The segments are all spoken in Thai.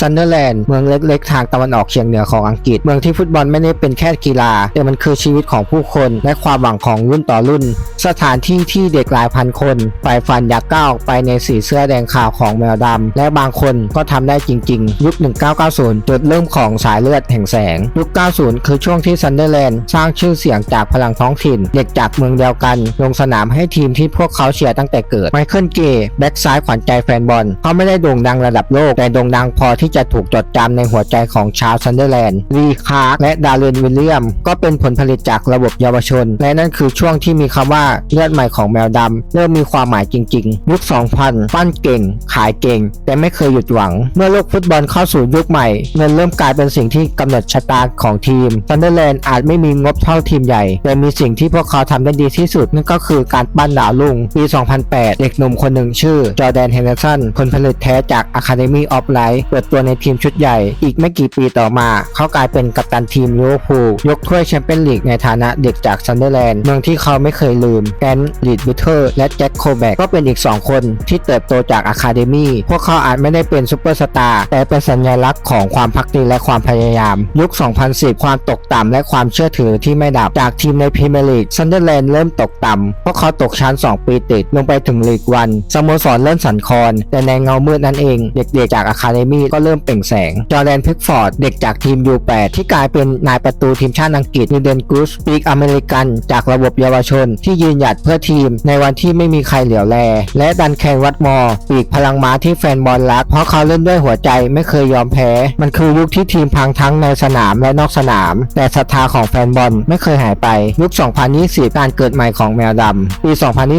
ซันเดอร์แลนด์เมืองเล็กๆ ทางตะวันออกเฉียงเหนือของอังกฤษ เมืองที่ฟุตบอลไม่ได้เป็นแค่กีฬา แต่มันคือชีวิตของผู้คนและความหวังของรุ่นต่อรุ่น สถานที่ที่เด็กหลายพันคนใฝ่ฝันอยากก้าวไปในสีเสื้อแดงขาวของแมวดำและบางคนก็ทำได้จริง ๆ ยุค 1990 จุดเริ่มของสายเลือดแห่งแสง ยุค 90 คือช่วงที่ซันเดอร์แลนด์สร้างชื่อเสียงจากพลังท้องถิ่น เด็กจากเมืองเดียวกัน ลงสนามให้ทีมที่พวกเขาเชียร์ตั้งแต่เกิดไมเคิลเกย์แบ็กซ้ายขวัญใจแฟนบอลเขาไม่ได้โด่งดังระดับโลกแต่โด่งดังพอที่จะถูกจดจำในหัวใจของชาวซันเดอร์แลนด์รีคาร์และดาร์เรนวิลเลียม ก็เป็นผลผลิตจากระบบเยาวชน และนั่นคือช่วงที่มีคำว่าเลือดใหม่ของแมวดำเริ่มมีความหมายจริง ๆ ยุค 2000 ปั้นเก่ง ขายเก่ง แต่ไม่เคยหยุดหวัง เมื่อโลกฟุตบอลเข้าสู่ยุคใหม่ เงินเริ่มกลายเป็นสิ่งที่กำหนดชะตาของทีมซันเดอร์แลนด์อาจไม่มีงบเท่าทีมใหญ่ แต่มีสิ่งที่พวกเขาทำได้ดีที่สุด นั่นก็คือการปั้นดาวรุ่งปี 2008 เด็กหนุ่มคนหนึ่งชื่อจอแดนเฮนเดอร์สันผลผลิตแท้จาก Academy of Light เปิดตัวในทีมชุดใหญ่ อีกไม่กี่ปีต่อมา เขากลายเป็นกัปตันทีมลิเวอร์พูลยกถ้วยแชมเปี้ยนลีกในฐานะเด็กจากซันเดอร์แลนด์เมืองที่เขาไม่เคยลืมแกนลีดบิทเทอร์และแจ็คโคแบกก็เป็นอีก 2 คนที่เติบโตจาก Academy พวกเขาอาจไม่ได้เป็นซูเปอร์สตาร์แต่เป็นสัญลักษณ์ของความพักดีและความพยายาม ยุค 2010 ความตกต่ำและความเชื่อถือที่ไม่ดับจากทีมในพรีเมียร์ลีกซันเดอร์แลนด์เริ่มตกต่ำพวกเขาตกชั้น 2 ปีติดลงไปถึงลีกวันสโมสรเริ่มสั่นคลอนแต่ในเงามืดนั้นเอง เด็กๆจากอะคาเดมี่ก็เริ่มเปล่งแสง จอร์แดนพิกฟอร์ด เด็กจากทีม U8 ที่กลายเป็นนายประตูทีมชาติอังกฤษนิเดนกูสปีกอเมริกัน จากระบบเยาวชน ที่ยืนหยัดเพื่อทีม ในวันที่ไม่มีใครเหลียวแล และดันแคนวัดมอร์ปีกพลังม้าที่แฟนบอลรัก เพราะเขาเล่นด้วยหัวใจไม่เคยยอมแพ้ มันคือยุคที่ทีมพังทั้งในสนามและนอกสนาม แต่ศรัทธาของแฟนบอลไม่เคยหายไป ยุค 2020 การเกิดใหม่ของแมวดำ ปี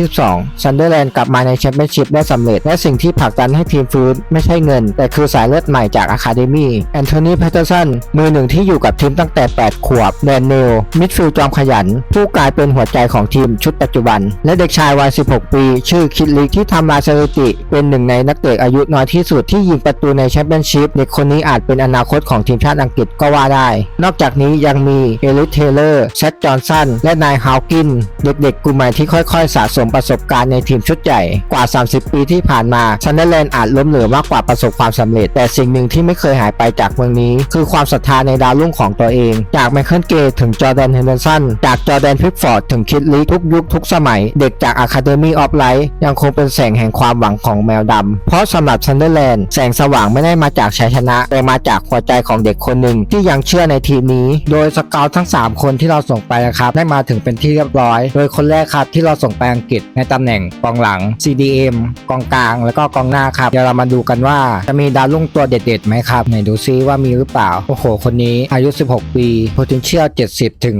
2022ซันเดอร์แลนด์กลับมาในแชมเปี้ยนชิพได้สำเร็จ และสิ่งที่ผลักดันให้ทีมฟื้นไม่ใช่เงิน แต่คือสายเลือดใหม่จากอะคาเดมี่แอนโทนีแพตเทอร์สันมือหนึ่งที่อยู่กับทีมตั้งแต่ 8 ขวบแดนเนลมิดฟิลด์จอมขยัน ผู้กลายเป็นหัวใจของทีมชุดปัจจุบัน และเด็กชายวัย 16 ปี ชื่อคิดลิกที่ทำลายสถิติเป็นหนึ่งในนักเตะอายุน้อยที่สุดที่ยิงประตูในแชมเปี้ยนชิพเด็กคนนี้อาจเป็นอนาคตของทีมชาติอังกฤษก็ว่าได้ นอกจากนี้ยังมีเอลิสเทเลอร์แชทจอห์นสันและนายฮาวกิน เด็กๆกลุ่มใหม่ที่ค่อยๆ สะสมประสบการณ์ในทีมชุดใหญ่กว่า 30 ปีที่ผ่านมาซันเดอร์แลนด์อาจล้มเหลวมากกว่าประสบความสำเร็จแต่สิ่งหนึ่งที่ไม่เคยหายไปจากเมืองนี้ คือความศรัทธาในดาวรุ่งของตัวเอง จากไมเคิลเกย์ถึงจอร์แดนเฮนเดอร์สันจากจอร์แดนพิกฟอร์ดถึงคิดลีทุกยุคทุกสมัย เด็กจาก Academy of Light ยังคงเป็นแสงแห่งความหวังของแมวดำ เพราะสำหรับซันเดอร์แลนด์แสงสว่างไม่ได้มาจากชัยชนะ แต่มาจากหัวใจของเด็กคนหนึ่งที่ยังเชื่อในทีมนี้ โดยสเกลทั้ง 3 คนที่เราส่งไปนะครับได้มาถึงเป็นที่เรียบร้อย โดยคนแรกครับที่เราส่งไปอังกฤษในตำแหน่งกองหลัง CDM กองกลาง แล้วก็กองหน้าครับเดี๋ยวเรามาดูกันว่าจะมีดาวรุ่งตัวเด็ดๆไหมครับไหนดูซิว่ามีหรือเปล่า โอ้โห คนนี้อายุ 16 ปี potential 70 ถึง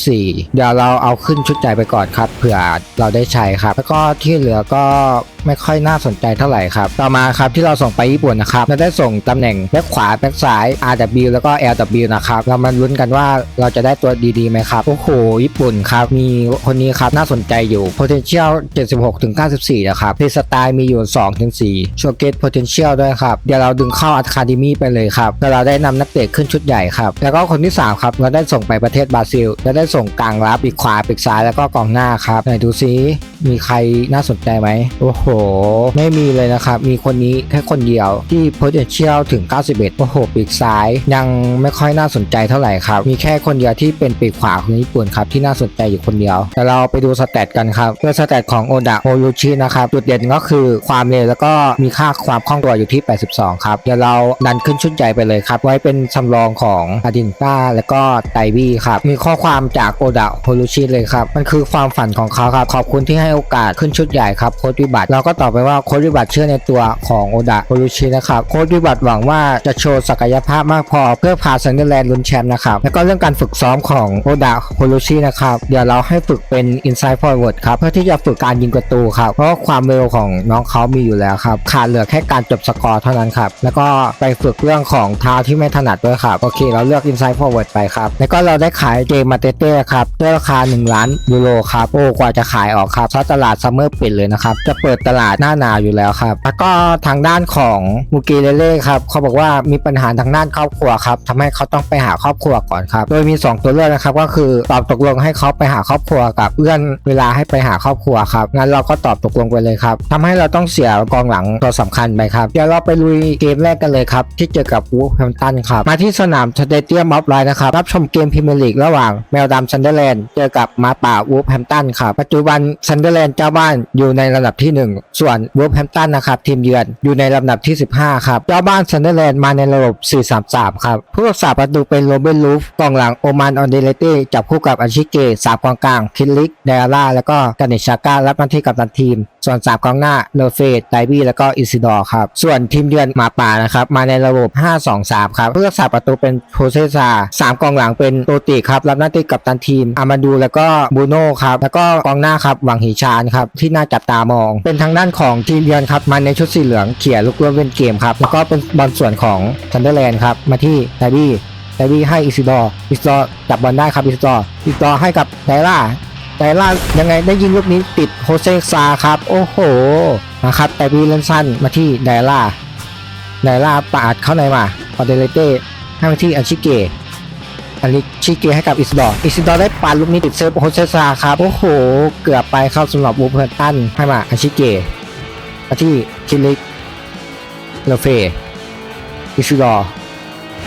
94 เดี๋ยวเราเอาขึ้นชุดใหญ่ไปก่อนครับเผื่อเราได้ใช้ครับ แล้วก็ที่เหลือก็ ไม่ค่อยน่าสนใจเท่าไหร่ครับ ต่อมาครับที่เราส่งไปญี่ปุ่นนะครับเราได้ส่งตำแหน่งแบ็คขวาแบ็คซ้าย RW แล้วก็ LW นะครับ เรามาลุ้นกันว่าเราจะได้ตัวดีๆไหมครับ โอ้โห ญี่ปุ่นครับ มีคนนี้ครับน่าสนใจอยู่ potential 76ถึง94 นะครับเพสไตล์มีอยู่2ถึง4 showcase potential ด้วยครับ เดี๋ยวเราดึงเข้า academy ไปเลยครับ แล้วเราได้นำนักเตะขึ้นชุดใหญ่ครับ แล้วก็คนที่ 3 ครับ เราได้ส่งไปประเทศบราซิล และได้ส่งกลางรับปีกขวาปีกซ้ายแล้วก็กองหน้าครับไหนดูซิ มีใครน่าสนใจไหมโอ้โห ไม่มีเลยนะครับ มีคนนี้แค่คนเดียวที่ potential ถึง 91 โอ้โห ปีกซ้าย ยังไม่ค่อยน่าสนใจเท่าไหร่ครับ มีแค่คนเดียวที่เป็นปีกขวาของญี่ปุ่นครับที่น่าสนใจอยู่คนเดียว แต่เราไปดูสแตทกันครับโดยสแตทของโอดะโอยุชินะครับ จุดเด่นก็คือความเร็วแล้วก็มีค่าความคล่องตัวอยู่ที่ 82 ครับ เดี๋ยวเราดันขึ้นชุดใหญ่ไปเลยครับ ไว้เป็นสำรองของอาดินต้าและก็ไตบี้ครับ มีข้อความจากโอดะโอยุชิเลยครับ มันคือความฝันของเขาครับ ขอบคุณที่ให้โอกาสขึ้นชุดใหญ่ครับโค้ชวิบัติเราก็ตอบไปว่าโค้ชวิบัติเชื่อในตัวของโอดะโอยุชินะครับโค้ชวิบัติหวังว่าจะโชว์ศักยภาพมากพอเพื่อพาซันเดอร์แลนด์ลุ้นแชมป์นะครับแล้วก็เรื่องการฝึกซ้อมของโอดะโอยุชินะครับเดี๋ยวเราให้ฝึกเป็น inside forward ครับเพื่อที่จะฝึกการยิงประตูครับเพราะความเร็วของน้องเขามีอยู่แล้วครับขาดเหลือแค่การจบสกอร์เท่านั้นครับแล้วก็ไปฝึกเรื่องของเท้าที่ไม่ถนัดด้วยครับโอเค เราเลือก inside forward ไปครับแล้วก็เราได้ขายเจมาเตเต้ครับด้วยราคา1ล้านยูโรครับโอ้กว่าจะขายออกครับเพราะตลาดซัมเมอร์ปิดเลยนะครับ จะเปิดตลาดหน้าหนาวอยู่แล้วครับ แล้วก็ทางด้านของมูกิเลเล่ครับเขาบอกว่ามีปัญหาทางด้านครอบครัวครับทำให้เขาต้องไปหาครอบครัวก่อนครับ โดยมี 2 ตัวเลือกนะครับ ก็คือตอบตกลงให้เขาไปหาครอบครัวกับเอื้อนเวลาให้ไปหาครอบครัวครับงั้นเราก็ตอบตกลงไปเลยครับทำให้เราต้องเสียกองหลังตัวสำคัญไปครับเดี๋ยวเราไปลุยเกมแรกกันเลยครับที่เจอกับวูฟแฮมตันครับมาที่สนามสเตเดียมออฟไลน์นะครับรับชมเกมพรีเมียร์ลีกระหว่างแมวดำซันเดอร์แลนด์เจอกับมาป่าวูฟแฮมตันครับปัจจุบันซันเดอร์แลนด์เจ้าบ้านอยู่ในลำดับที่ 1 ส่วนเวูฟแฮมตันนะครับทีมเยือนอยู่ในลำดับที่ 15 ครับ เจ้าบ้านซันเดอร์แลนด์มาในระบบ 4-3-3 ครับ ผู้รักษาประตูเป็นโรเบนลูฟกองหลังโอมานออนเดเลเต้จับคู่กับอาชิเกะสามกองกลาง คินลิกเดอาร่า แล้วก็กานิชาก้ารับหน้าที่กับตันทีม ส่วนสามกองหน้าเลเฟตไดบี้แล้วก็อิซิดอร์ครับ ส่วนทีมเยือนหมาป่านะครับมาในระบบ 5-2-3 ครับ ผู้รักษาประตูเป็นโพเซซาสามกองหลังเป็นโตติครับรับหน้าที่กับตันทีมอามาดูแล้วก็บูโน่ครับแล้วก็กองหน้าครับหวังหิชานครับที่น่าจับตามอง เป็นทางด้านของทีมเยือนครับมาในชุดสีเหลืองเขี่ยลูกร่วมเป็นเกมครับแล้วก็เป็นบอลส่วนของซันเดอร์แลนด์ครับมาที่ไดบี้ไดบี้ให้อิซิดอร์อิซิดอร์จับบอลได้ครับอิซิดอร์อิซิดอร์ให้กับไดล่าไดล่ายังไงได้ยิงลูกนี้ติดโฮเซซาครับโอ้โหนะครับไดบี้เล่นสั้นมาที่ไดล่าไดล่าปาดเข้าในมาปอเดเลเต้ให้มาที่อาชิเกะ อันนี้ชิเกะให้กับอิซิดอร์อิซิดอร์ได้ปาลูกนี้ติดเซฟโฮเซซาครับโอ้โห เกือบไปเข้าสำหรับวูเพิร์ตันให้มาอาชิเกะมาที่คิริกเลเฟอิซิดอร์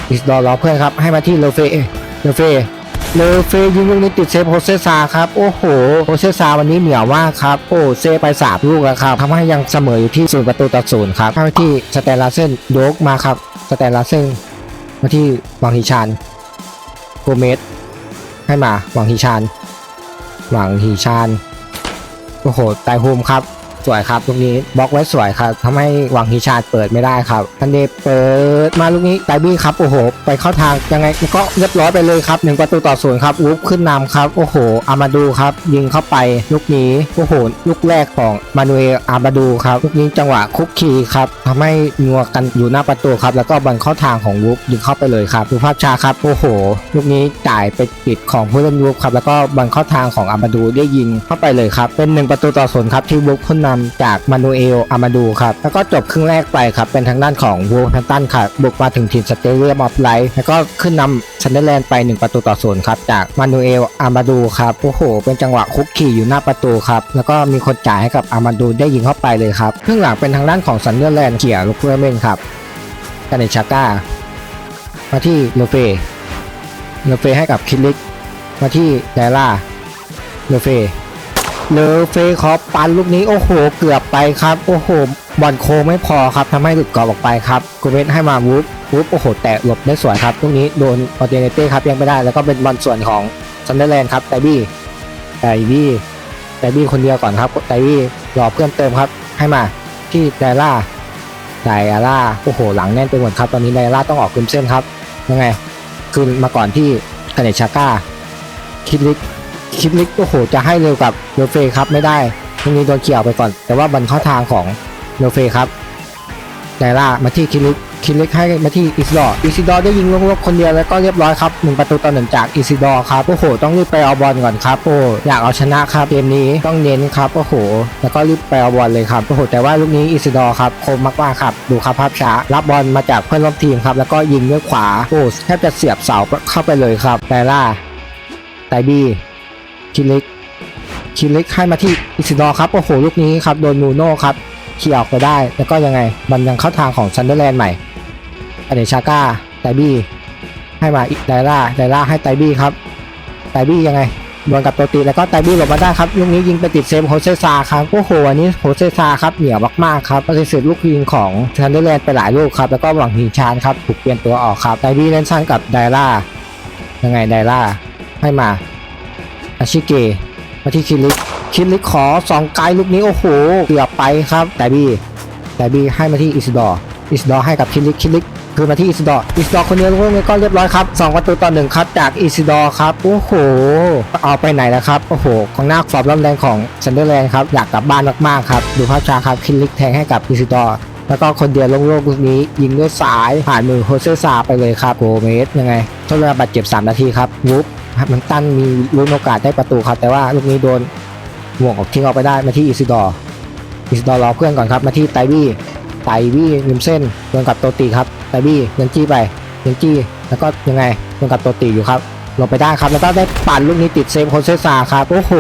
อิสดอร์รอเพื่อนครับให้มาที่เลเฟเลเฟเลเฟยิงลูกนี้ติดเซฟโฮเซซาครับโอ้โหโฮเซซาวันนี้เหนียวมากครับโอ้เซไปสามลูกแล้วครับทำให้ยังเสมออยู่ที่ศูนย์ประตูต่อศูนย์ครับเข้าไปที่สแตนลาเซนโยกมาครับสแตนลาเซนมาที่วังฮิชาน กเมสให้มาหวังฮีชานหวังฮีชานโอ้โหตายโฮมครับ สวยครับลูกนี้บล็อกไว้สวยครับทำให้วังฮิชาดเปิดไม่ได้ครับทันเดเปิดมาลูกนี้ไดบี้ครับโอ้โห ไปเข้าทางยังไงก็เรียบร้อยไปเลยครับหนึ่งประตูต่อศูนย์ครับวูฟขึ้นนำครับโอ้โหอามาดูครับ ยิงเข้าไปลูกนี้โอ้โหลูกแรกของมานูเอลอามาดูครับลูกนี้จังหวะคุกคีครับทำให้งัวกันอยู่หน้าประตูครับแล้วก็บอลเข้าทางของวูฟยิงเข้าไปเลยครับดูภาพชาครับโอ้โหลูกนี้จ่ายไปปิดของผู้เล่นวูฟครับแล้วก็บอลเข้าทางของอามาดูได้ยิงเข้าไปเลยครับเป็นหนึ่งประตูต่อศูนย์ครับที่วูฟขึ้นนำจากมานูเอลอามาดูครับ แล้วก็จบครึ่งแรกไปครับ เป็นทางด้านของวูฟแฮมตันครับบุกมาถึงทีมสเตเดียมออฟไลท์แล้วก็ขึ้นนำซันเดอร์แลนด์ไป 1 ประตูต่อศูนย์ครับ จากมานูเอลอามาดูครับ โอ้โห เป็นจังหวะคุกขี่อยู่หน้าประตูครับ แล้วก็มีคนจ่ายให้กับอามาดูได้ยิงเข้าไปเลยครับครึ่งหลังเป็นทางด้านของซันเดอร์แลนด์เขี่ยลูกเพื่อเม่นครับกาเนชาก้ามาที่โลเฟโลเฟให้กับคิดลิก มาที่ไดล่าโลเฟ เลอเฟคอปปันลูกนี้โอ้โหเกือบไปครับ โอ้โหบอลโค้งไม่พอครับทำให้หลุดกรอบออกไปครับกูเวนให้มาวูฟวูฟโอ้โหแตะหลบได้สวยครับลูกนี้โดนออเดเนเต้ครับยังไม่ได้ แล้วก็เป็นบอลส่วนของซันเดอร์แลนด์ครับไดบี้ไดบี้ไดบี้คนเดียวก่อนครับไดบี้รอเพื่อนเติมครับ ให้มาที่ไดล่าไดล่าโอ้โห หลังแน่นไปหมดครับตอนนี้ไดล่าต้องออกกลุ่มเส้นครับยังไงคืนมาก่อนที่คาเนชาก้าคิดลิก คลิปลิกโอ้โหจะให้เร็วกับโรเฟครับไม่ได้ตรงนี้โดนเขี่ยวไปก่อน แต่ว่าบอลเข้าทางของโรเฟครับไดล่ามาที่คิลิกคิลิกให้มาที่อิซิดอร์อิซิดอร์ได้ยิงลงๆคนเดียวแล้วก็เรียบร้อยครับหนึ่งประตูต่อหนึ่งจากอิซิดอร์ครับโอ้โห ต้องรีบไปเอาบอลก่อนครับโอ้อยากเอาชนะครับเกมนี้ต้องเน้นครับโอ้โห แล้วก็รีบไปเอาบอลเลยครับโอ้โหแต่ว่าลูกนี้อิซิดอร์ครับคมมากๆครับดูครับภาพช้ารับบอลมาจากเพื่อนร่วมทีมครับแล้วก็ยิงด้วยขวาโอ้แทบจะเสียบเสาเข้าไปเลยครับไดล่าไดบี้ คิลิกคิลิกให้มาที่อิซิดอครับ โอ้โห ลูกนี้ครับ โดนนูโน่ครับเขี่ออกไปได้ แล้วก็ยังไง มันยังเข้าทางของซันเดอร์แลนด์ใหม่อเดชาก้าไตบี้ให้มาไดล่าไดล่าให้ไตบี้ครับไตบี้ยังไงโดวลกับตัวตีแล้วก็ไตบี้หลบมาได้ครับลูกนี้ยิงไปติดเซฟโฮเซซาครับโอ้โหอันนี้โฮเซซาครับเหนียวมากๆครับปฏิเสธลูกยิงของซันเดอร์แลนด์ไปหลายลูกครับแล้วก็หวังหินชานครับถูกเปลี่ยนตัวออกครับไตบี้เล่นสั้นกับไดล่ายังไงไดล่าให้มา อาชิเกะมาที่คิริกคิริกขอสองไกลลูกนี้โอ้โหเกือบไปครับ แต่บี้แต่บี้ให้มาที่อิสดอร์อิสดอร์ให้กับคิริกคิริกคือมาที่อิสดอร์อิสดอร์คนเดียวลูกนี้ก็เรียบร้อยครับสองประตูต่อหนึ่งครับจากอิสดอร์ครับโอ้โหเอาไปไหนแล้วครับโอ้โหของหน้าฟอร์มร่ำแรงของซันเดอร์แลนด์ครับอยากกลับบ้านมากๆครับดูภาพช้าครับคิริกแทงให้กับอิสดอร์แล้วก็คนเดียวลงโลกลูกนี้ ยิงด้วยสายผ่านมือโฮเซซาไปเลยครับโกเมสยังไงทดเวลาบาดเจ็บ 3 นาทีครับวุบครับ มันตั้นมีลุ้นโอกาสได้ประตูครับ แต่ว่าลูกนี้โดนห่วงออกทิ้งออกไปได้มาที่อิซิดอร์อิซิดอร์รอเพื่อนก่อนครับมาที่ไตวี่ไตวี่ริมเส้นโดนกับโตตีครับไตวี่ยังจี้ไปยังจี้แล้วก็ยังไงโดนกับโตตีอยู่ครับ ลงไปได้ครับ แล้วก็ได้ปั่นลูกนี้ติดเซฟโคเซซาครับ โอ้โห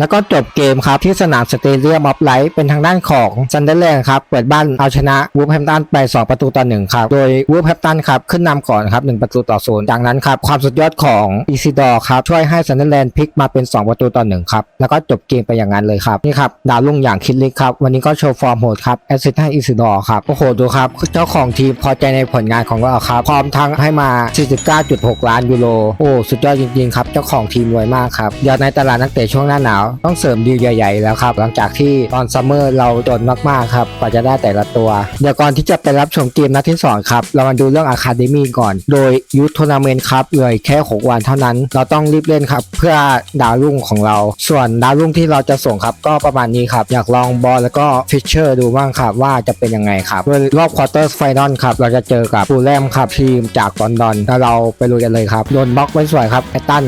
แล้วก็จบเกมครับที่สนามสเตเดียมออฟไลท์เป็นทางด้านของซันเดอร์แลนด์ครับ เปิดบ้านเอาชนะวูฟแฮมตันไป 2 ประตูต่อ1ครับ โดยวูฟแฮมตันครับขึ้นนำก่อนครับ 1 ประตูต่อศูนย์จากนั้นครับ ความสุดยอดของอีซิดอร์ครับช่วยให้ซันเดอร์แลนด์พลิกมาเป็น 2 ประตูต่อ1ครับ แล้วก็จบเกมไปอย่างนั้นเลยครับนี่ครับดาวรุ่งอย่างคิดลิกครับวันนี้ก็โชว์ฟอร์มโหดครับแอสซิสต์ให้อีซิดอร์ครับโอ้โหดูครับเจ้าของทีมพอใจในผลงานของเราครับพร้อมทั้งให้มา 49.6 ล้านยูโรโอ้สุดยอดจริงๆครับเจ้าของทีมรวยมากครับยอดในตลาดนักเตะช่วงหน้าหนาวต้องเสริมดีลใหญ่ๆแล้วครับหลังจากที่ตอนซัมเมอร์เราจนมากๆครับกว่าจะได้แต่ละตัว เดี๋ยวก่อนที่จะไปรับชมเกมนัดที่สองครับเรามาดูเรื่องอะคาเดมี่ก่อน โดยยูททัวร์นาเมนต์ครับเหลือแค่ 6 วันเท่านั้น เราต้องรีบเล่นครับเพื่อดาวรุ่งของเรา ส่วนดาวรุ่งที่เราจะส่งครับก็ประมาณนี้ครับอยากลองบอลแล้วก็ฟิชเชอร์ดูบ้างครับว่าจะเป็นยังไงครับโดยรอบควอเตอร์ไฟนอลครับเราจะเจอกับฟูลแลมครับทีมจากลอนดอนแล้วเราไปลุยกันเลยครับโดนบล็อกไว้สวยครับแอตตัน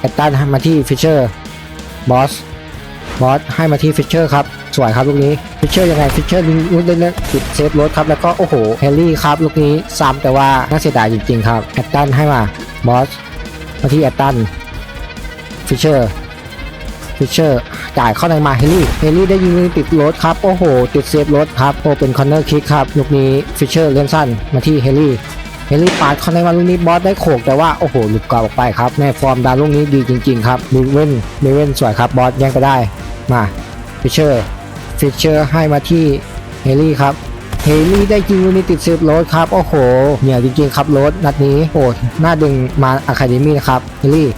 แอตตันให้มาที่ฟิชเชอร์บอสบอสให้มาที่ฟิชเชอร์ครับสวยครับลูกนี้ฟิชเชอร์ยังไงฟิชเชอร์ยิงลูกเล่นๆติดเซฟรถครับแล้วก็โอ้โหแฮร์รี่ครับลูกนี้ซ้ำแต่ว่าน่าเสียดายจริงๆครับแอตตันให้มาบอสมาที่แอตตันฟิชเชอร์ฟิชเชอร์จ่ายเข้าในมาเฮลี่เฮลี่ได้ยิงติดรถครับโอ้โหติดเซฟรถครับโอเป็นคอนเนอร์คิกครับลูกนี้ฟิชเชอร์เล่นสั้นมาที่เฮลี่ ฮลี่ปาดเข้าในวันลูกนี้บอสได้โขกแต่ว่าโอ้โหหลุดกรอบออกไปครับในฟอร์มดาวลูกนี้ดีจริงๆครับดูเว้นเดเว่นสวยครับบอสแย่งไปได้มาฟิชเชอร์ฟิชเชอร์ให้มาที่เฮลี่ครับเฮลี่ได้ยิงลูกนี้ติดเซฟโรสครับโอ้โหเนี่ยจริงๆครับโรสนัดนี้โอ้หน้าดึงมาอะคาเดมี่นะครับเฮลี่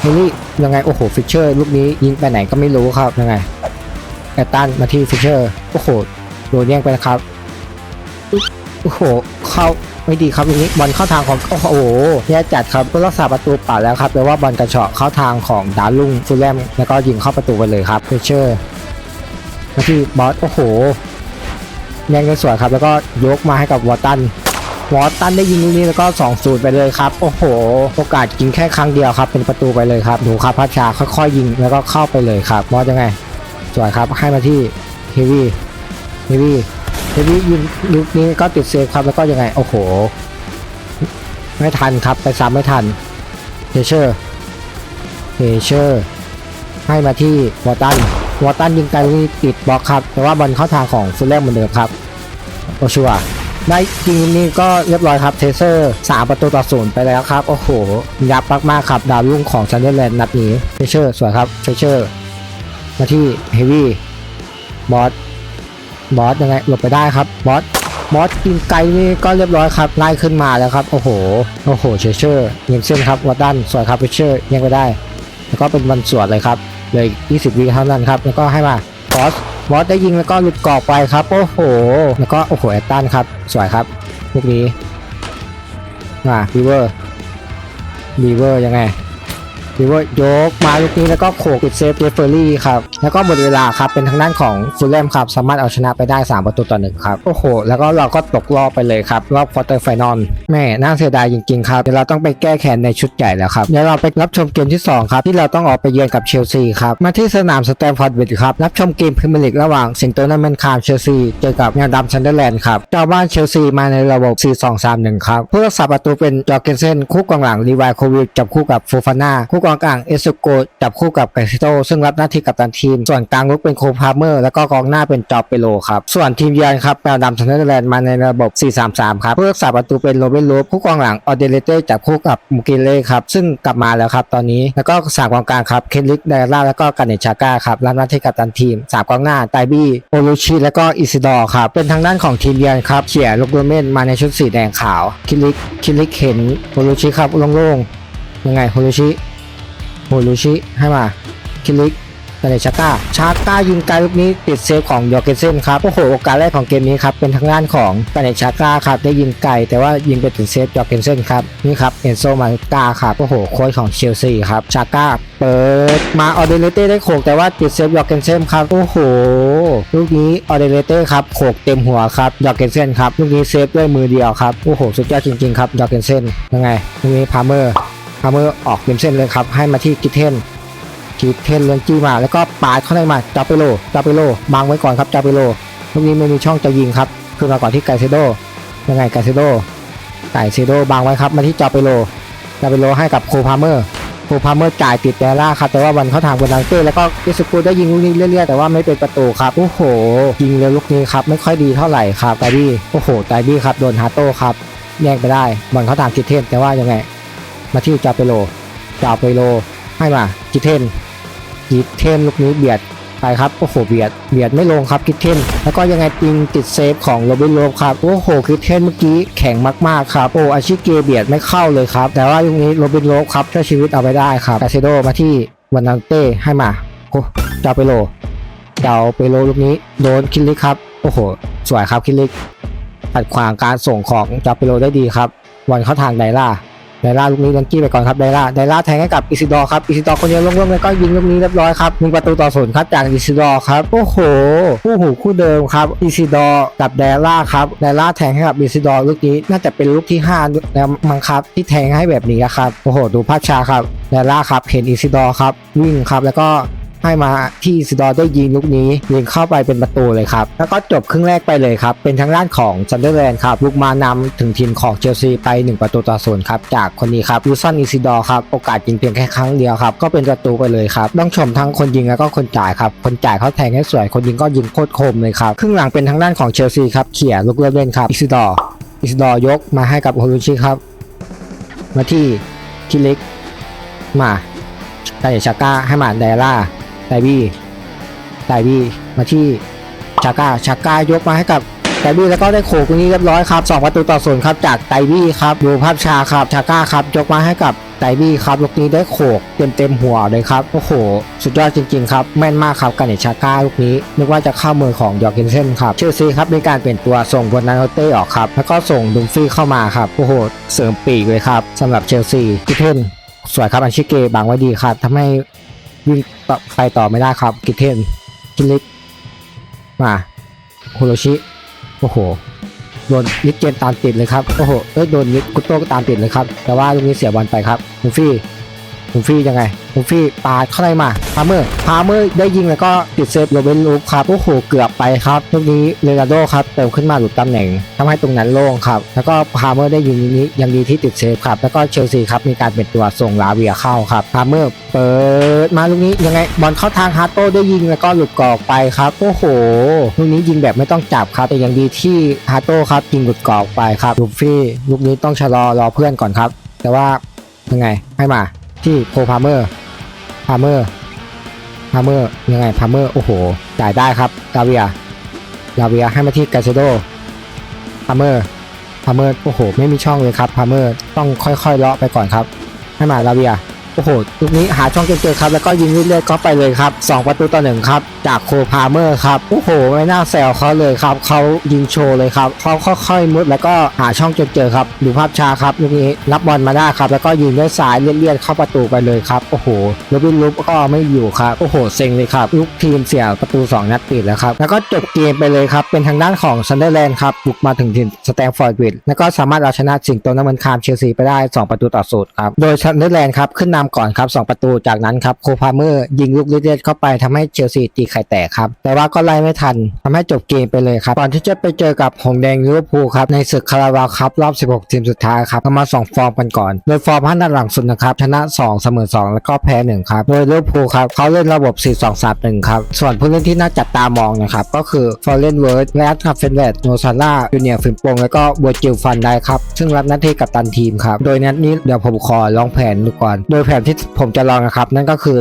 เฮลี่ยังไงโอ้โหฟิชเชอร์ลูกนี้ยิงไปไหนก็ไม่รู้ครับยังไงแอตตันมาที่ฟิชเชอร์โอ้โหโดนแย่งไปนะครับ โอ้โห เข้าไม่ดีครับอย่างนี้บอลเข้าทางของโอ้โหแย่จัดครับก็รักษาประตูป่าแล้วครับแต่ว่าบอลกระเฉาะเข้าทางของดารุงฟูลแลมแล้วก็ยิงเข้าประตูไปเลยครับเพเชอร์มาที่บอสโอ้โหแย่งกันสวยครับ แล้วก็ยกมาให้กับวอตตันวอตตันได้ยิงลูกนี้แล้วก็2สูตรไปเลยครับ โอ้โห โอกาสยิงแค่ครั้งเดียวครับ เป็นประตูไปเลยครับดูครับพัชชาค่อยๆยิงแล้วก็เข้าไปเลยครับบอสยังไง สวยครับให้มาที่เฮวี่เฮวี่ เฮฟวี่ยิงลูกนี้ก็ติดเซฟครับแล้วก็ยังไง โอ้โห ไม่ทันครับไปซ้ำไม่ทันเฮเชอร์เฮเชอร์ให้มาที่วอตตันวอตตันยิงไกลนี่ติดบล็อกครับแต่ว่าบอลเข้าทางของฟูลแลมเหมือนเดิมครับโอชัวได้ยิงนี่ก็เรียบร้อยครับเทเซอร์สามประตูต่อศูนย์ไปแล้วครับ โอ้โห ยับมากๆครับดาวรุ่งของซันเดอร์แลนด์นัดนี้เฟเชอร์สวยครับเฟเชอร์ มาที่เฮวี่บอส บอสยังไงหลบไปได้ครับบอสบอสกินไกลนี่ก็เรียบร้อยครับไล่ขึ้นมาแล้วครับ โอ้โหโอ้โหเชเชอร์ยิงเส้นครับวัดด้านสวยครับเชเชอร์ยังไปได้ แล้วก็เป็นวันสวดเลยครับเลย20วิเท่านั้นครับแล้วก็ให้มาบอสบอสได้ยิงแล้วก็หลุดกรอบไปครับ โอ้โห แล้วก็โอ้โหแอตตันครับสวยครับลูกนี้มาบีเวอร์บีเวอร์ยังไง หรือว่ายกมาลูกนี้แล้วก็โขกปิดเซฟเรฟเฟอรี่ครับแล้วก็หมดเวลาครับเป็นทางด้านของฟูลแลมครับสามารถเอาชนะไปได้ 3 ประตูต่อหนึ่งครับโอ้โห แล้วก็เราก็ตกรอบไปเลยครับรอบควอเตอร์ไฟนอลแม่น่าเสียดายจริงๆครับเดี๋ยวเราต้องไปแก้แค้นในชุดใหญ่แล้วครับเดี๋ยวเราไปรับชมเกมที่ 2 ครับที่เราต้องออกไปเยือนกับเชลซีครับมาที่สนามสแตมฟอร์ดบิดครับรับชมเกมพรีเมียร์ลีกระหว่างสิงโตนัมเมนคามเชลซีเจอกับงานดำซันเดอร์แลนด์ครับเจ้าบ้านเชลซีมาในระบบ 4-2-3-1 ครับผู้รักษาประตูเป็นจอร์เกนเซนคู่กองหลังลีวายโควิดจับคู่กับโฟฟาน่าคู่กองกลางเอสุโกจับคู่กับไกซิโตซึ่งรับหน้าที่กัปตันทีม ส่วนกลางลุกเป็นโคพาเมอร์แล้วก็กองหน้าเป็นจอบเปโลครับ ส่วนทีมเยือนครับแปลดำซันเดอร์แลนด์มาในระบบ 4-3-3 ครับผู้รักษาประตูเป็นโรเบนลูปคู่กองหลังออเดเลเต้จับคู่กับมูกิเล่ครับซึ่งกลับมาแล้วครับตอนนี้แล้วก็สามกองกลางครับเคนลิกไดอาร่าแล้วก็กันเนชาก้าครับรับหน้าที่กัปตันทีมสามกองหน้าไตบี้โอลูชิแล้วก็อิซิดอร์ครับเป็นทางด้านของทีมเยือนครับเฉียลูกโรเมนมาในชุดสีแดงขาวคิลิกคิลิกเห็นโอลูชิครับโล่งๆยังไงโอลูชิ โอลูชิให้มาคิลิกกาเนชาก้าชาก้ายิงไกลลูกนี้ติดเซฟของยอร์เกนเซนครับโอ้โหโอกาสแรกของเกมนี้ครับเป็นทางด้านของกาเนชาก้าครับได้ยิงไกลแต่ว่ายิงไปถึงเซฟยอร์เกนเซนครับนี่ครับเอนโซมาก้าครับโอ้โหโค้ชของเชลซีครับชาก้าเปิดมาออเดเลเต้ได้โขกแต่ว่าติดเซฟยอร์เกนเซนครับโอ้โหลูกนี้ออเดเลเต้ครับโขกเต็มหัวครับยอร์เกนเซนครับลูกนี้เซฟด้วยมือเดียวครับโอ้โหสุดยอดจริงๆครับยอร์เกนเซนยังไงลูกนี้พาเมอร์ พาเมอร์ออกเต็มเส้นเลยครับ ให้มาที่กิเทนกคีเทนเลนจี้มาแล้วก็ปาดเข้าในมาจาเปโลจาเปโลบังไว้ก่อนครับจาเปโลลูกนี้ไม่มีช่องจะยิงครับคือมาก่อนที่ไกเซโดยังไงไกเซโดไกเซโดบังไว้ครับมาที่จาเปโลจาเปโลให้กับโคพาเมอร์โคพาเมอร์จ่ายติดแดล่าครับแต่ว่าวันเขาทางบนดังเต้แล้วก็อิสุกุได้ยิงลูกนี้เรื่อยๆแต่ว่าไม่เป็นประตูครับโอ้โห ยิงเร็วลูกนี้ครับไม่ค่อยดีเท่าไหร่ครับไตบี้โอ้โหไตบี้ครับโดนฮาโต้ครับแย่งไปได้บอลเขาทางกิเทนแต่ว่ายังไง มาที่จาเปโลจาเปโลให้มากิเทนกิเทนลูกนี้เบียดไปครับโอ้โหเบียดเบียดไม่ลงครับกิเทนแล้วก็ยังไงปิงติดเซฟของโรบินโลบครับโอ้โหกิเทนเมื่อกี้แข็งมากๆครับโอ้อาชิเกเบียดไม่เข้าเลยครับ แต่ว่าลูกนี้โรบินโลบครับช่วยชีวิตเอาไปได้ครับกาเซโดมาที่วันนันเต้ให้มาโอ้จาเปโลจาเปโลลูกนี้โดนคิลลิกครับโอ้โหสวยครับคิลลิกปัดขวางการส่งของจาเปโลได้ดีครับวันเข้าทางไดล่า ไดล่าลูกนี้ลังกี้ไปก่อนครับไดล่าไดล่าแทงให้กับอิซิดอครับอิซิดอคนเดียวลงๆแล้วก็ยิงลูกนี้เรียบร้อยครับหนึ่งประตูต่อศูนย์ครับจากอิซิดอครับโอ้โหคู่หูคู่เดิมครับอิซิดอกับไดล่าครับไดล่าแทงให้กับอิซิดอลูกนี้น่าจะเป็นลูกที่ห้าแล้วมั้งครับที่แทงให้แบบนี้ครับโอ้โหดูภาพช้าครับไดล่าครับเห็นอิซิดอครับวิ่งครับแล้วก็ ให้มาที่อิซิดอร์ได้ยิงลูกนี้ยิงเข้าไปเป็นประตูเลยครับ แล้วก็จบครึ่งแรกไปเลยครับ เป็นทางด้านของซันเดอร์แลนด์ครับบุกมานำถึงทีมของเชลซีไป 1 ประตูต่อศูนย์ครับ จากคนนี้ครับยูซันอิซิดอร์ครับ โอกาสยิงเพียงแค่ครั้งเดียวครับ ก็เป็นประตูไปเลยครับ ต้องชมทั้งคนยิงแล้วก็คนจ่ายครับ คนจ่ายเขาแทงให้สวย คนยิงก็ยิงโคตรคมเลยครับ ครึ่งหลังเป็นทางด้านของเชลซีครับ เขี่ยลูกเล่นครับ อิซิดอร์ อิซิดอร์ยกมาให้กับโฮลุชิครับ มาที่คิเล็ก มาไดชาก้าให้มาไดล่า ไดบี้ไดบี้มาที่ชาก้าชาก้ายกมาให้กับไดบี้แล้วก็ได้โขกตรงนี้เรียบร้อยครับสองประตูต่อศูนย์ครับจากไดบี้ครับดูภาพชาครับชาก้าครับยกมาให้กับไดบี้ครับลูกนี้ได้โขกเต็มเต็มหัวเลยครับโอ้โห สุดยอดจริงๆครับแม่นมากครับกันเนชาก้าลูกนี้นึกว่าจะเข้ามือของยอร์เกนเซนครับเชลซีครับมีการเปลี่ยนตัวส่งบนนาโนเต้ออกครับแล้วก็ส่งดุมฟี่เข้ามาครับโอ้โห เสริมปีกเลยครับสำหรับเชลซีกิเทนสวยครับอันชิเกบังไว้ดีครับทำให้ วิ่งต่อไปต่อไม่ได้ครับ กิเทนคิลิกมาโคโรชิ โอ้โห โดนนิดเกนตามติดเลยครับ โอ้โห เอ้ย โดนนิดกุโต้ก็ตามติดเลยครับ แต่ว่าลูกนี้เสียบอลไปครับลูฟี่ลูฟี่ยังไง ลูฟี่ปาดเข้าในมาพาเมอร์พาเมอร์ได้ยิงแล้วก็ติดเซฟโรเบนลูปครับโอ้โหเกือบไปครับลูกนี้เรนาโดครับเติมขึ้นมาหลุดตำแหน่งทำให้ตรงนั้นโล่งครับ แล้วก็พาเมอร์ได้ยิงนี้ยังดีที่ติดเซฟครับ แล้วก็เชลซีครับมีการเปลี่ยนตัวส่งลาเวียเข้าครับพาเมอร์เปิดมาลูกนี้ยังไงบอลเข้าทางฮาร์โต้ได้ยิงแล้วก็หลุดกรอบไปครับโอ้โหลูกนี้ยิงแบบไม่ต้องจับครับ แต่ยังดีที่ฮาร์โต้ครับยิงหลุดกรอบไปครับลูฟี่ลูกนี้ต้องชะลอรอเพื่อนก่อนครับ แต่ว่ายังไงให้มาที่โคพาเมอร์ พาเมอร์พาเมอร์ยังไงพาเมอร์โอ้โหจ่ายได้ครับลาเวียลาเวียให้มาที่กาเซโดพาเมอร์พาเมอร์โอ้โห ไม่มีช่องเลยครับพาเมอร์ต้องค่อยๆเลาะไปก่อนครับ ให้มาลาเวีย โอ้โหลูกนี้หาช่องจนเจอครับแล้วก็ยิงเรื่อยๆก็ไปเลยครับสองประตูต่อหนึ่งครับ จากโคพาเมอร์ครับโอ้โหไม่น่าแซวเขาเลยครับเขายิงโชว์เลยครับเขาค่อยๆมุดแล้วก็หาช่องจนเจอครับดูภาพช้าครับลูกนี้รับบอลมาได้ครับแล้วก็ยิงด้วยซ้ายเลี่ยนๆเข้าประตูไปเลยครับโอ้โหโรบินลูปก็ไม่อยู่ครับโอ้โหเซ็งเลยครับลูกทีมเสียประตู 2 นัดติดแล้วครับแล้วก็จบเกมไปเลยครับเป็นทางด้านของซันเดอร์แลนด์ครับบุกมาถึงทีมสแตมฟอร์ดบริดแล้วก็สามารถเอาชนะสิงโตน้ำมันคามเชลซีไปได้ 2 ประตูต่อศูนย์ครับโดยซันเดอร์แลนด์ครับขึ้นนำก่อนครับ 2 ประตูจากนั้นครับโคพาเมอร์ยิงลูกเลียดๆเข้าไปทำให้เชลซีตีไข่แตกครับ แต่ว่าก็ไล่ไม่ทันทำให้จบเกมไปเลยครับ ก่อนที่จะไปเจอกับหงแดงลิเวอร์พูลครับในศึกคาราบาครับรอบ 16 ทีมสุดท้ายครับมาส่องฟอร์มกันก่อน โดยฟอร์มห้านัดหลังสุดนะครับชนะ 2 เสมอ 2 แล้วก็แพ้ 1 ครับ โดยลิเวอร์พูลครับเขาเล่นระบบ 4-2-3-1 ครับ ส่วนผู้เล่นที่น่าจับตามองนะครับก็คือฟอร์เรนเวิร์ดแลดครับเฟนเวดโนซาร่าจูเนียร์ฟิมปงแล้วก็บัวจิลฟันได้ครับซึ่งรับหน้าที่กับตันทีมครับโดยนัดนี้เดี๋ยวผมขอลองแผนดูก่อนโดยผนที่ผมจะลองนะครับ นั่นก็คือ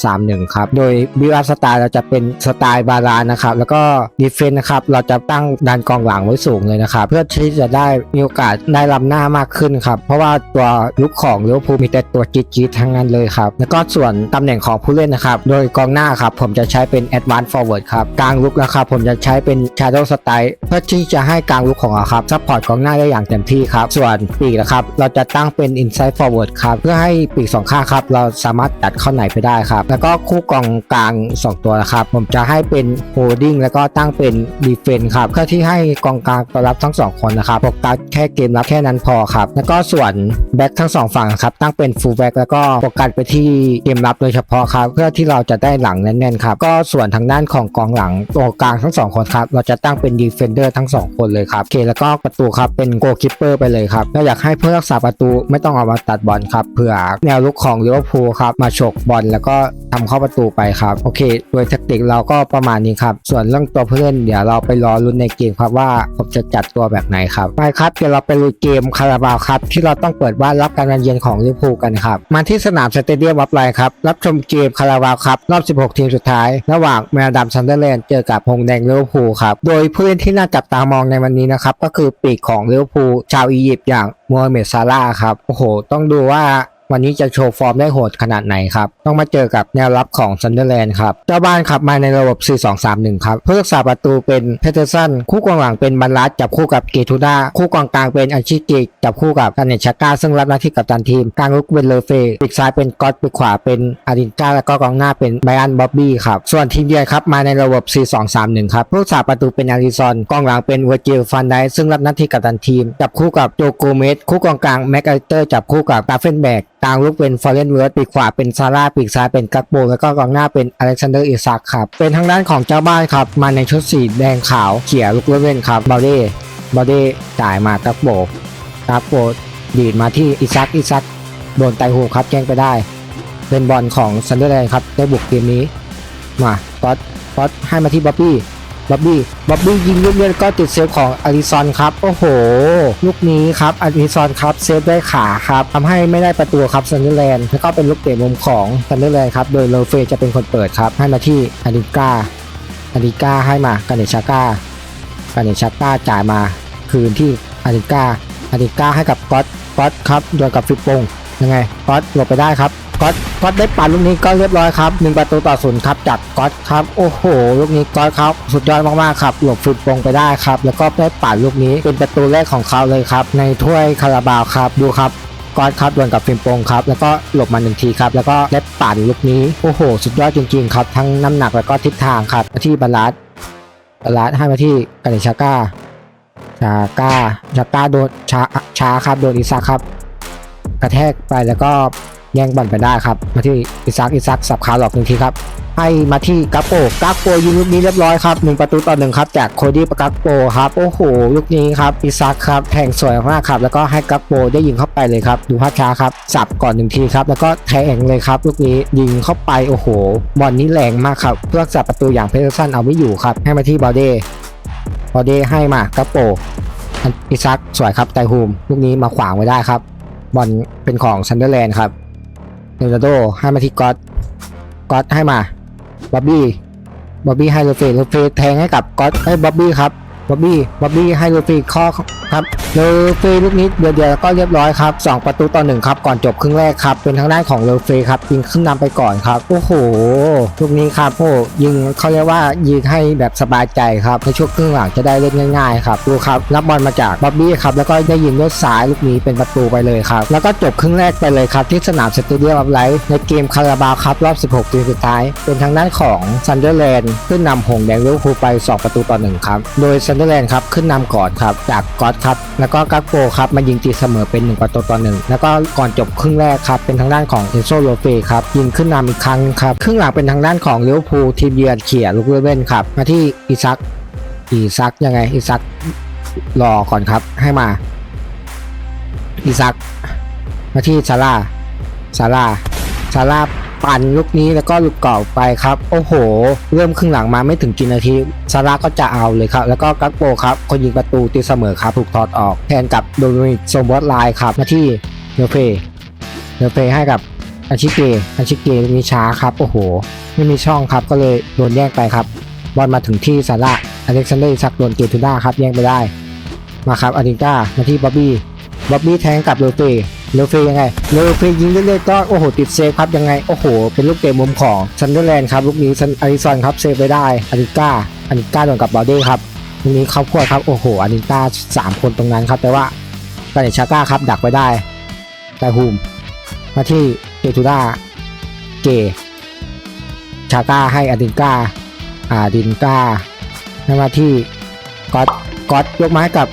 4-2-3-1 ครับ โดยบิวอัพสไตล์เราจะเป็นสไตล์บาลานนะครับ แล้วก็ดีเฟนนะครับ เราจะตั้งดันกองหลังไว้สูงเลยนะครับ เพื่อที่จะได้มีโอกาสได้ลำหน้ามากขึ้นครับ เพราะว่าตัวลุกของลิเวอร์พูลมีแต่ตัวจี๊ดๆทั้งนั้นเลยครับ แล้วก็ส่วนตำแหน่งของผู้เล่นนะครับ โดยกองหน้าครับผมจะใช้เป็น Advanced Forward ครับ กลางลุกนะครับผมจะใช้เป็น Shadow Style เพื่อที่จะให้กลางลุกของเราครับซัพพอร์ตกองหน้าได้อย่างเต็มที่ครับ ส่วนปีกนะครับเราจะตั้งเป็น Inside Forward ครับเพื่อให้ปีกสองข้างครับ เราสามารถตัดเข้าไหนไปได้ครับ แล้วก็คู่กองกลาง 2 ตัวนะครับ ผมจะให้เป็นโฮดดิ้งแล้วก็ตั้งเป็นดีเฟนครับเพื่อที่ให้กองกลางตัวรับทั้ง 2 คนนะครับโฟกัสแค่เกมรับแค่นั้นพอครับ แล้วก็ส่วนแบ็คทั้ง 2 ฝั่งครับ ตั้งเป็นฟูลแบ็คแล้วก็โฟกัสไปที่เกมรับโดยเฉพาะครับ เพื่อที่เราจะได้หลังแน่นๆครับ ก็ส่วนทางด้านของกองหลังตัวกลางทั้ง 2 คนครับ เราจะตั้งเป็นดีเฟนเดอร์ทั้ง 2 คนเลยครับโอเคแล้วก็ประตูครับเป็นโกลคิปเปอร์ไปเลยครับเราอยากให้เพื่อรักษาประตูไม่ต้องเอามาตัดบอลครับเผื่อแนวลุกของลิเวอร์พูลครับมาฉกบอลแล้วก็ทำเข้าประตูไปครับโอเคโดยแทคติกเราก็ประมาณนี้ครับส่วนเรื่องตัวผู้เล่นเดี๋ยวเราไปรอลุ้นในเกมครับว่าผมจะจัดตัวแบบไหนครับไปครับเดี๋ยวเราไปลุยเกมคาราบาวครับที่เราต้องเปิดบ้านรับการเยือนของลิเวอร์พูลกันครับมาที่สนามสเตเดียมวับไลครับรับชมเกมคาราบาวครับรอบ 16 ทีมสุดท้าย ระหว่างแมวดำซันเดอร์แลนด์เจอกับหงแดงลิเวอร์พูลครับโดยผู้เล่นที่น่าจับตามองในวันนี้นะครับก็คือปีกของลิเวอร์พูลชาวอียิปต์อย่างมูฮัมเหม็ดซาร่าครับโอ้โห ต้องดูว่า วันนี้จะโชว์ฟอร์มได้โหดขนาดไหนครับ ต้องมาเจอกับแนวรับของซันเดอร์แลนด์ครับ เจ้าบ้านขับมาในระบบ 4-2-3-1 ครับ ผู้รักษาประตูเป็นเพเทอร์สัน คู่กองหลังเป็นบันลัสจับคู่กับเกทูด้า คู่กองกลางเป็นอันชิเกกจับคู่กับกันเนชาก้าซึ่งรับหน้าที่กับตันทีม กลางลุกเป็นเลเฟปีกซ้ายเป็นก็อตปีกขวาเป็นอารินกาแล้วก็กองหน้าเป็นไบอันบ๊อบบี้ครับ ส่วนทีมเยือนครับมาในระบบ 4-2-3-1 ครับ ผู้รักษาประตูเป็นอาริซอน กองหลังเป็นเวอร์จิลฟันไดซึ่งรับหน้าที่กับตันทีม จับคู่กับโจโกเมสคู่กองกลางแม็กอเตอร์จับคู่กับกาเฟนแบกกลางลุกเป็นฟอร์เรนเวิร์ดปีกขวาเป็นซาร่าปีกซ้ายเป็นกักโบแล้วก็กองหน้าเป็นอเล็กซานเดอร์อิซักครับ เป็นทางด้านของเจ้าบ้านครับ มาในชุดสีแดงขาวเขียวลุกเล่นครับบอลเด้บอลเด้จ่ายมากักโบกักโบดีดมาที่อิซักอิซักโดนไตหูครับแจ้งไปได้ เป็นบอลของซันเดอร์แลนด์ครับได้บุกเกมนี้ มาป๊อตป๊อตให้มาที่บ๊อบบี้ บ๊อบบี้บ๊อบบี้ยิงลูกเล่นก็ติดเซฟของอาริซอนครับ โอ้โห ลูกนี้ครับอาริซอนครับเซฟด้วยขาครับทำให้ไม่ได้ประตูครับซันเดอร์แลนด์แล้วก็เป็นลูกเตะมุมของซันเดอร์แลนด์ครับโดยโลเฟจะเป็นคนเปิดครับ ให้มาที่อาริก้าอาริก้าให้มากันเนชาก้ากันเนชาก้าจ่ายมาคืนที่อาริก้าอาริก้าให้กับก๊อตก๊อตครับโดนกับฟิปปงยังไงก๊อตหลบไปได้ครับ ก๊อตก๊อตได้ปั่นลูกนี้ก็เรียบร้อยครับหนึ่งประตูต่อศูนย์ครับจากก๊อตครับโอ้โหลูกนี้ก๊อตครับสุดยอดมากๆครับหลบฟุตบงไปได้ครับแล้วก็ได้ปั่นลูกนี้เป็นประตูแรกของเขาเลยครับในถ้วยคาราบาวครับดูครับก๊อตครับดวลกับฟิล์มโปงครับแล้วก็หลบมาหนึ่งทีครับแล้วก็ได้ปั่นลูกนี้โอ้โห สุดยอดจริงๆครับทั้งน้ำหนักแล้วก็ทิศทางครับมาที่บาลาสบาลาสให้มาที่กานิชาก้าชาก้าชาก้าโดนชาชาครับโดนอิซาครับกระแทกไปแล้วก็ แย่งบอลไปได้ครับ มาที่อิซักอิซักสับขาหลอกหนึ่งทีครับ ให้มาที่กัปโปกัปโปยิงลูกนี้เรียบร้อยครับหนึ่งประตูต่อหนึ่งครับจากโคดี้ปกัปโปครับโอ้โหลูกนี้ครับอิซักครับแทงสวยมากครับแล้วก็ให้กัปโปได้ยิงเข้าไปเลยครับดูภาพช้าครับสับก่อนหนึ่งทีครับแล้วก็แทงเลยครับลูกนี้ยิงเข้าไปโอ้โหบอลนี้แรงมากครับเพื่อจับประตูอย่างเพเทอร์สันเอาไม่อยู่ครับให้มาที่บอเดบอเดให้มากัปโปอิซักสวยครับไตฮูมลูกนี้มาขวางไว้ได้ครับบอลเป็นของซันเดอร์แลนด์ครับ เนาโดให้มาที่ก๊อตก๊อตให้มาบ๊อบบี้บ๊อบบี้ให้โรเฟโรเฟแทงให้กับก๊อตให้บ๊อบบี้ครับ บ๊อบบี้บ๊อบบี้ให้โรเฟข้อครับโรเฟลูกนี้เดียวเดียวก็เรียบร้อยครับสองประตูต่อหนึ่งครับก่อนจบครึ่งแรกครับเป็นทางด้านของโรเฟครับยิงขึ้นนำไปก่อนครับโอ้โหลูกนี้ครับโอ้ยิงเขาเรียกว่ายิงให้แบบสบายใจครับในช่วงครึ่งหลังจะได้เล่นง่ายๆครับดูครับรับบอลมาจากบ๊อบบี้ครับแล้วก็ได้ยิงด้วยซ้ายลูกนี้เป็นประตูไปเลยครับแล้วก็จบครึ่งแรกไปเลยครับที่สนามสเตเดียมอัพไลท์ในเกมคาราบาวครับรอบ 16 ทีมสุดท้าย เป็นทางด้านของซันเดอร์แลนด์ขึ้นนำหงแดงลิเวอร์พูลไป 2 ประตูต่อ1ครับโดยซันเดอร์แลนด์ครับขึ้นนำก่อนครับจากก๊อตครับแล้วก็กักโปครับมายิงตีเสมอเป็น1ประตูต่อ1แล้วก็ก่อนจบครึ่งแรกครับเป็นทางด้านของเอนโซโลเฟครับยิงขึ้นนำอีกครั้งครับครึ่งหลังเป็นทางด้านของลิเวอร์พูลทีมเยือนเขี่ยลูกเล่นครับมาที่อิซักอิซักยังไงอิซักรอก่อนครับให้มาอิซักมาที่ซาร่าซาร่าซาร่า ปั่นลูกนี้แล้วก็ลูกเก่าไปครับ โอ้โห เริ่มครึ่งหลังมาไม่ถึงกี่นาทีซาร่าก็จะเอาเลยครับ แล้วก็กักโปครับ คนยิงประตูตีเสมอครับถูกถอดออก แทนกับโดมินิกโซบอสไลน์ครับมาที่เนเฟเนเฟให้กับอาชิเกอาชิเกมีช้าครับ โอ้โห ไม่มีช่องครับก็เลยโดนแย่งไปครับบอลมาถึงที่ซาร่าอเล็กซานเดอร์ซักโดนเกตูด้าครับแย่งไปได้ มาครับอาริก้ามาที่บ๊อบบี้บ๊อบบี้แทงกับโรเฟ ลเฟยังไงลเฟยิงเรื่อยๆก็โอ้โหติดเซฟครับยังไงโอ้โห เป็นลูกเตะมุมของซันเดอร์แลนด์ครับลูกนี้ซันอาริซอนครับเซฟไปได้อาริก้าอาริก้าโดนกับบอลเด้ครับลูกนี้เข้าพวดครับโอ้โหอาริก้าสามคนตรงนั้นครับแต่ว่ากาเนชาก้าครับดักไว้ได้แต่ฮูมมาที่เกตูล่าเกชาก้าให้อดินก้าอาดินก้าให้มาที่ก๊อตก๊อตยกไม้กับ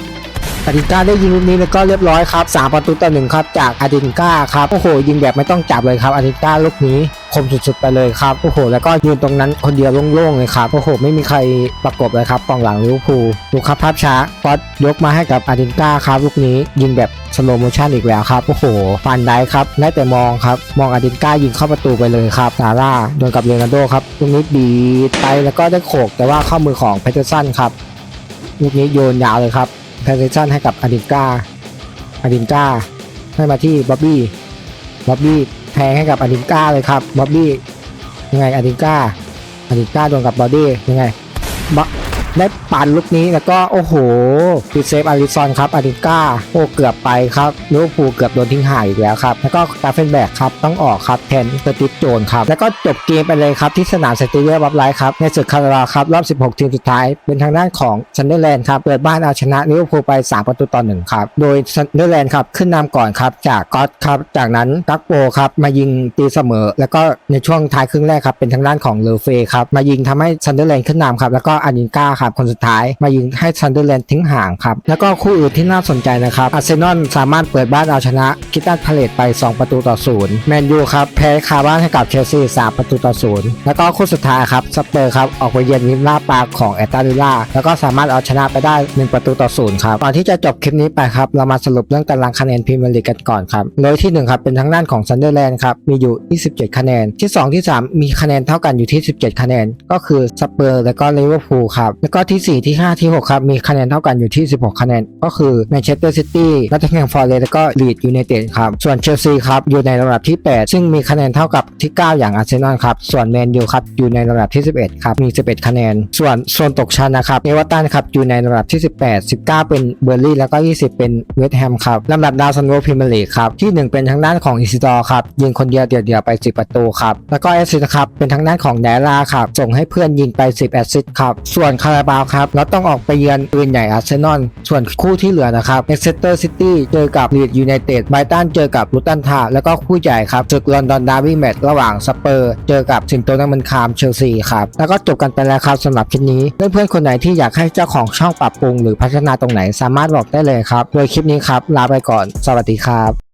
อดินก้าได้ยิงลูกนี้แล้วก็เรียบร้อยครับสามประตูต่อหนึ่งครับจากอดินก้าครับโอ้โหยิงแบบไม่ต้องจับเลยครับอดินก้าลูกนี้คมสุดๆไปเลยครับโอ้โห แล้วก็ยืนตรงนั้นคนเดียวโล่งๆเลยครับโอ้โห ไม่มีใครประกบเลยครับกองหลังลิเวอร์พูลดูครับภาพช้าก๊อตยกมาให้กับอดินก้าครับลูกนี้ยิงแบบสโลโมชันอีกแล้วครับโอ้โหฟันได้ครับได้แต่มองครับมองอดินก้ายิงเข้าประตูไปเลยครับซาร่าโดนกับเลนาร์โดครับลูกนี้ดีไปแล้วก็ได้โขกแต่ว่าเข้ามือของเพเทอร์สันครับลูกนี้โยนยาวเลยครับ เพเทอร์สันให้กับอดินกาอดินกาให้มาที่บ๊อบบี้บ๊อบบี้แทงให้กับอดินกาเลยครับบ๊อบบี้ยังไงอดินกาอดินกาโดนกับบอดี้ยังไงบะ ได้ปั่นลูกนี้แล้วก็โอ้โหปิดเซฟอาริซอนครับอาดิก้าโอ้เกือบไปครับลิเวอร์พูลเกือบโดนทิ้งห่างอีกแล้วครับแล้วก็กาเฟนแบกครับต้องออกครับแทนสติปโจนครับแล้วก็จบเกมไปเลยครับที่สนามสเตเดียมบับไลท์ครับในศึกคาราครับรอบ 16 ทีมสุดท้าย เป็นทางด้านของซันเดอร์แลนด์ครับเปิดบ้านเอาชนะลิเวอร์พูลไป 3 ประตูต่อ1ครับโดยซันเดอร์แลนด์ครับขึ้นนำก่อนครับจากก๊อตครับจากนั้นกักโปครับมายิงตีเสมอ แล้วก็ในช่วงท้ายครึ่งแรกครับเป็นทางด้านของเลอเฟครับมายิงทำให้ซันเดอร์แลนด์ขึ้นนำครับแล้วก็อานินก้าครับคนสุดท้าย มายิงให้ซันเดอร์แลนด์ทิ้งห่างครับ แล้วก็คู่อื่นที่น่าสนใจนะครับอาร์เซนอลสามารถเปิดบ้านเอาชนะคิตันพาเลตไป 2 ประตูต่อศูนย์แมนยูครับแพ้คาบ้านให้กับเชลซี3ประตูต่อศูนย์แล้วก็คู่สุดท้ายครับสเปอร์ครับออกไปเยือนวิลลาปาของแอตตาลิล่าแล้วก็สามารถเอาชนะไปได้ 1 ประตูต่อศูนย์ครับก่อนที่จะจบคลิปนี้ไปครับเรามาสรุปเรื่องตารางคะแนนพรีเมียร์ลีกกันก่อนครับโดยที่หนึ่งครับเป็นทางด้านของซันเดอร์แลนด์ครับมีอยู่ 27 คะแนน ที่สองที่สามมีคะแนนเท่ากันอยู่ที่ 17 คะแนน ก็คือสเปอร์แล้วก็ลิเวอร์พูลครับแล้วก็ที่สี่ที่ห้าที่หกครับ มีคะแนนเท่ากันอยู่ที่ 16 คะแนน ก็คือแมนเชสเตอร์ซิตี้นอตติงแฮมฟอร์เรสแล้วก็ลีดยูไนเต็ดครับ ส่วนเชลซีครับอยู่ในระดับที่ 8 ซึ่งมีคะแนนเท่ากับที่ 9 อย่างอาร์เซนอลครับ ส่วนแมนยูครับอยู่ในระดับที่ 11 ครับ มี 11 คะแนน ส่วนโซนตกชั้นนะครับเอเวอร์ตันครับอยู่ในระดับที่ 18 19 เป็นเบอร์ลี่แล้วก็ 20 เป็นเวสต์แฮมครับลำดับดาวซันโวพรีเมียร์ลีกครับที่ 1 เป็นทางด้านของอิซิดอร์ครับยิงคนเดียวเดียวๆไป 10 ประตูครับแล้วก็แอสซิสต์ครับเป็นทางด้านของแดล่าครับส่งให้เพื่อนยิงไป 10 แอสซิสต์ครับส่วนคาราบาวครับเราต้องออกไปเยือนปืนใหญ่อาร์เซนอลส่วนคู่ที่เหลือนะครับเอ็กเซเตอร์ซิตี้เจอกับลีดยูไนเต็ดไบรตันเจอกับลูตันทาแล้วก็คู่ใหญ่ครับศึกลอนดอนดาร์บี้แมตช์ระหว่างสเปอร์เจอกับสิงโตนักมันคามเชลซีครับแล้วก็จบกันไปแล้วครับสำหรับคลิปนี้เพื่อนๆคนไหนที่อยากให้เจ้าของช่องปรับปรุงหรือพัฒนาตรงไหนสามารถบอกได้เลยครับโดยคลิปนี้ครับลาไปก่อน สวัสดีครับ